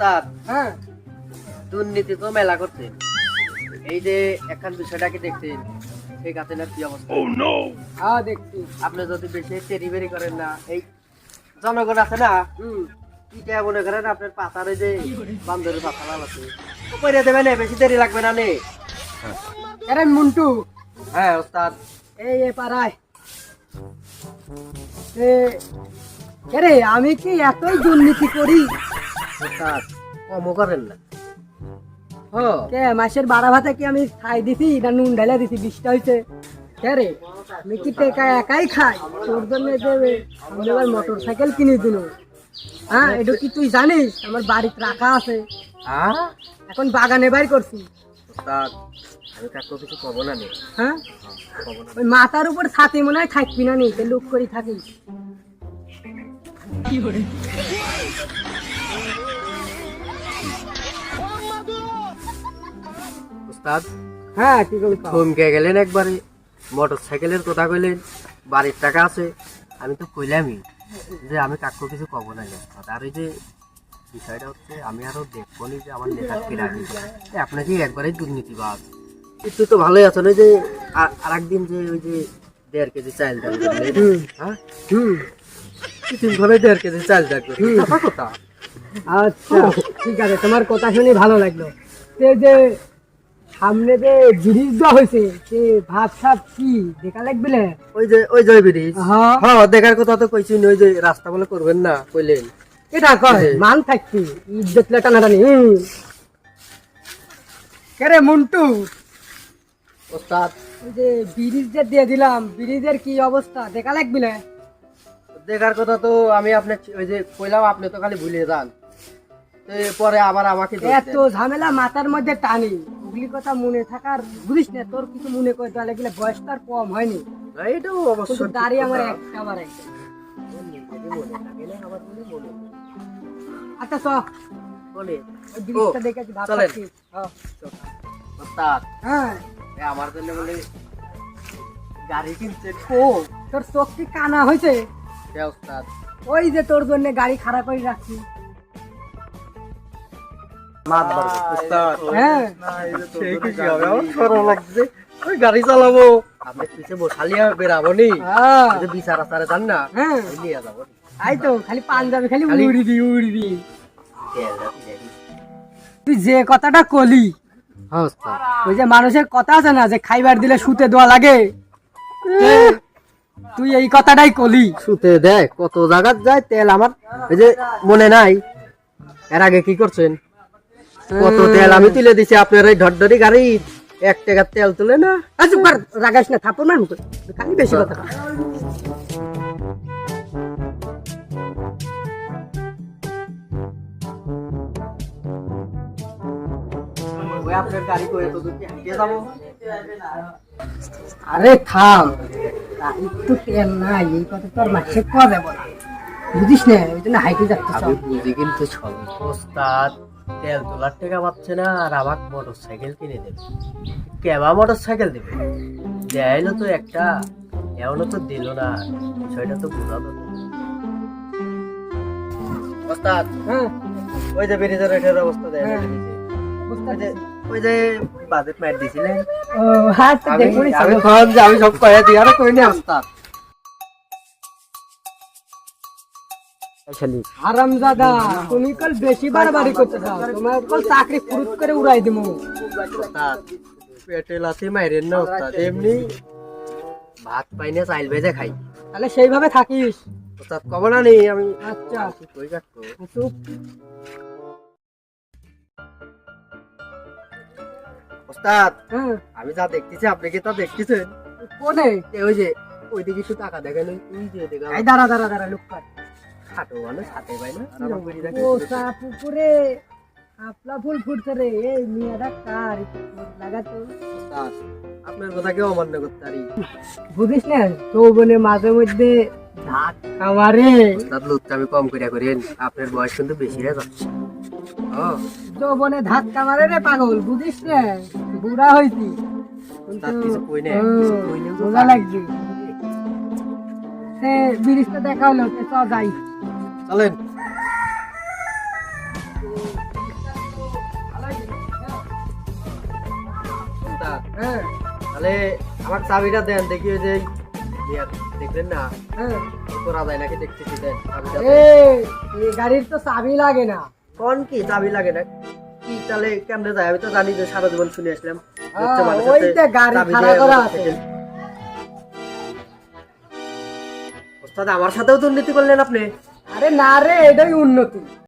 ওস্তাদ হ্যাঁ। দুর্নীতি তো মেলা করছে এই যে একখান বিষয়টাকে দেখছেন সেই গাছের কি অবস্থা? হ্যাঁ দেখছি। আপনি যদি বেশি তেরি করেন না এই জনগণ আছে না হুম। ইটা মনে করেন আপনার পাতার যে বান্দরের পাতা লাল আছে? করে দেবেন বেশি দেরি লাগবে না নে। আরে মন্টু। হ্যাঁ ওস্তাদ। এই এ পাড়ায়। আরে আমি কি এতই দুর্নীতি করি? ওস্তাদ কমও করেন না। হ কে মাসের বারো ভাতে কি আমি খাই দিছি না নুন ঢালা দিছি? বৃষ্টি হয়েছে কে রে? আমি কি টেকা একাই খাই? তোর জন্য দেবে আমি এবার মোটর সাইকেল কিনে দিল। হ্যাঁ এটা কি তুই জানিস? আমার বাড়িতে রাখা আছে। হ্যাঁ? এখন বাগানে বাইর করছি। আমি কাকু কিছু কব না নে? হ্যাঁ? ওই মাথার উপর ছাতি মনে হয় থাকবি না নি? লুক করি থাকিস। ওস্তাদ? হ্যাঁ কি করবি থমকে গেলেন একবারে। মোটর সাইকেলের কথা কইলেন বাড়ির টাকা আছে। আমি তো কইলামই যে আমি কাকু কিছু কব না রে। আর ওই যে বিষয়টা হচ্ছে আমি আরও দেখব নি যে আমার নেতার কি রাখি আপনাকে একবারেই দুর্নীতিবাদ একটু তো ভালোই আছেন ওই যে আর একদিন যে ওই যে দেড় কেজি চাল দাম হ্যাঁ? হুম। ধরে দেড় কেজি চাল করলেন। কথা কথা? আচ্ছা ঠিক আছে তোমার কথা শুনে ভালো লাগল। যে সামনে যে ব্রিজ দেওয়া হয়েছে সে ভাত সাত কি? দেখা লাগবে না? ওই যে ওই জয় ব্রিজ হ্যাঁ। হ্যাঁ দেখার কথা তো কইছি ওই যে রাস্তা বলে করবেন না কইলেন। এটা কয় মান ইজ্জত লে টানাটানি হুম। কেরে মন্টু? ওস্তাদ। ওই যে ব্রিজ যে দিয়ে দিলাম ব্রিজের কি অবস্থা? দেখা লাগবে না? দেখার কথা তো আমি আপনি ওই যে কইলাম আপনি তো খালি ভুলে যান। পরে আবার আমাকে এত ঝামেলা মাথার মধ্যে টানি। কথা মনে থাকার বুঝিস না তোর কিছু মনে করে তাহলে গেলে বয়স তার কম হয়নি। এইটাও অবশ্য আমার একটা থাকে। আচ্ছা চ। বলে, হ্যাঁ। আমার জন্য বলে গাড়ি কিনছেন। ও তোর চোখ কি কানা হয়েছে? ওই যে তোর জন্য গাড়ি খারাপ করে রাখছি। হ্যাঁ। সেই খুশি হবে, আমার সরম লাগছে। ওই গাড়ি চালাবো। আপনি পিছে বসালিয়া বেরাবো নি হ্যাঁ যে বিচার আচারে যান না হ্যাঁ। নিয়ে যাব। আই তো খালি পাঞ্জাবি খালি তুই যে কথাটা কলি হ্যাঁ ওই যে মানুষের কথা আছে না যে খাইবার দিলে শুতে দেওয়া লাগে? তুই এই কথাটাই কলি। শুতে দেখ কত জায়গাত যায় তেল আমার ওই যে মনে নাই। এর আগে কি করছেন? কত তেল আমি তুলে দিছি আপনার এই ঢড্ডরি গাড়ি এক টাকার তেল তুলে না? আচ্ছা রাগাস না থাপড় মার খালি বেশি কথা আরে থাম একটু নাই এই কথা তোর মাসে না। বুঝিস না ওই জন্য হাইটে যাচ্ছে বুঝি কিন্তু সব ওস্তাদ তেল তোলার টাকা পাচ্ছে না আর আমাকে মোটর সাইকেল কিনে দেবে। কেবা মোটর সাইকেল দেবে? দেয়লো তো একটা এমনও তো দিল না বিষয়টা তো বোঝালো ওস্তাদ হ্যাঁ। ওই যে ওইটার অবস্থা দেয় হ্যাঁ। ওই যে বাজেট ম্যাট দিছিলেন। ও হ্যাঁ আমি সব কয়ে দিই। আরে কই নি ওস্তাদ? হারামজাদা তুমি কাল বেশি বাড়াবাড়ি করতে চাও। তোমার কাল চাকরি ফুরুত করে উড়াই দিমু। ওস্তাদ পেটে লাথি মাইরেন না ওস্তাদ এমনি ভাত পাই না চাইল ভেজে খাই। তাহলে সেইভাবে থাকিস। ওস্তাদ কব না নি আমি আচ্ছা। কই কাটতো চুপ ওস্তাদ হ্যাঁ। আমি যা দেখতেছি আপনি কি তা দেখতেছেন? কোনে ওই যে ওইদিকে একটু টাকা দেখেন যে দাঁড়া দাঁড়া দাঁড়া লুকার খাটো মানুষ হাতে পাই না পুকুরে আপলা ফুল ফুটছে রে। এই মিয়াটা কার? লাগাতো। আপনার কথা কেউ অমান্য করতে পারি। বুঝিস না মাঝে মধ্যে ধাক্কা মারে। আমি কম করিয়া করেন আপনার বয়স কিন্তু বেশি হয়ে যাচ্ছে। যৌবনে ধাক্কা মারে রে পাগল বুঝিস না? বুড়া হইছি। তার কিছু কই নাই, হুম, কিছু কইলেও তো বোঝা লাগছে। সে ব্রিজটা দেখা হলো সে চ যাই। চলেন। হ্যাঁ, তাহলে আমার চাবিটা দেন দেখি ওই যে কেমনে যায়? আমি তো জানি যে শুনে আসলাম। ওস্তাদ আমার সাথেও দুর্নীতি করলেন আপনি? আরে না রে এটাই উন্নতি।